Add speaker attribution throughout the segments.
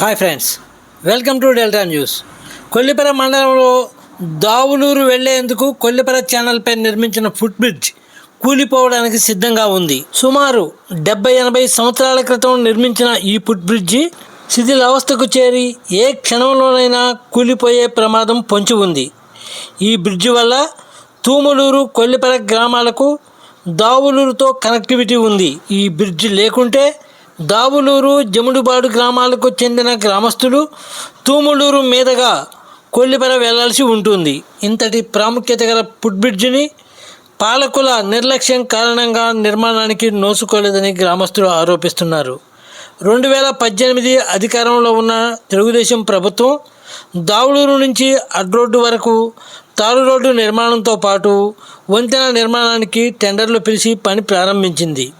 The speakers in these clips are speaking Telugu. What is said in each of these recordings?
Speaker 1: Hi friends welcome to Delta news. Kollipara మండలంలో దావులూరు వెళ్ళేందుకు కొల్లిపర ఛానల్పై నిర్మించిన ఫుట్ బ్రిడ్జ్ కూలిపోవడానికి సిద్ధంగా ఉంది. సుమారు డెబ్బై ఎనభై సంవత్సరాల క్రితం నిర్మించిన ఈ ఫుట్ బ్రిడ్జి శిథిలావస్థకు చేరి ఏ క్షణంలోనైనా కూలిపోయే ప్రమాదం పొంచి ఉంది. ఈ బ్రిడ్జి వల్ల తూములూరు కొల్లిపర గ్రామాలకు దావులూరుతో కనెక్టివిటీ ఉంది. ఈ బ్రిడ్జి లేకుంటే దావులూరు జముడుబాడు గ్రామాలకు చెందిన గ్రామస్తులు తూములూరు మీదుగా కొల్లిపర వెళ్ళాల్సి ఉంటుంది. ఇంతటి ప్రాముఖ్యత గల ఫుట్ బ్రిడ్జిని పాలకుల నిర్లక్ష్యం కారణంగా నిర్మాణానికి నోసుకోలేదని గ్రామస్తులు ఆరోపిస్తున్నారు. రెండు వేల పద్దెనిమిది అధికారంలో ఉన్న తెలుగుదేశం ప్రభుత్వం దావులూరు నుంచి అడ్రోడ్డు వరకు తారు రోడ్డు నిర్మాణంతో పాటు వంతెన నిర్మాణానికి టెండర్లు పిలిచి పని ప్రారంభించింది.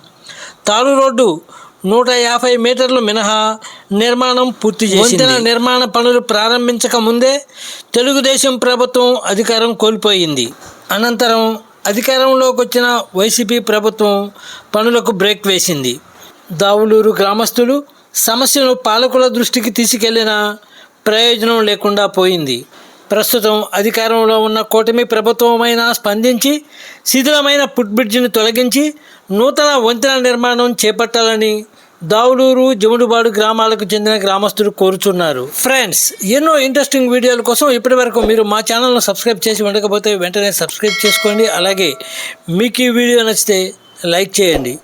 Speaker 1: తారు రోడ్డు నూట యాభై మీటర్లు మినహా నిర్మాణం పూర్తి వంతెన నిర్మాణ పనులు ప్రారంభించక ముందే తెలుగుదేశం ప్రభుత్వం అధికారం కోల్పోయింది. అనంతరం అధికారంలోకి వచ్చిన వైసీపీ ప్రభుత్వం పనులకు బ్రేక్ వేసింది. దావులూరు గ్రామస్తులు సమస్యను పాలకుల దృష్టికి తీసుకెళ్ళినా ప్రయోజనం లేకుండా పోయింది. ప్రస్తుతం అధికారంలో ఉన్న కూటమి ప్రభుత్వమైనా స్పందించి శిథిలమైన ఫుట్ బ్రిడ్జిని తొలగించి నూతన వంతెన నిర్మాణం చేపట్టాలని దావులూరు జముడుబాడు గ్రామాలకు చెందిన గ్రామస్తులు కోరుచున్నారు. ఫ్రెండ్స్ ఎన్నో ఇంట్రెస్టింగ్ వీడియోల కోసం ఇప్పటి వరకు మీరు మా ఛానల్ను సబ్స్క్రైబ్ చేసి ఉండకపోతే వెంటనే సబ్స్క్రైబ్ చేసుకోండి. అలాగే మీకు ఈ వీడియో నచ్చితే లైక్ చేయండి.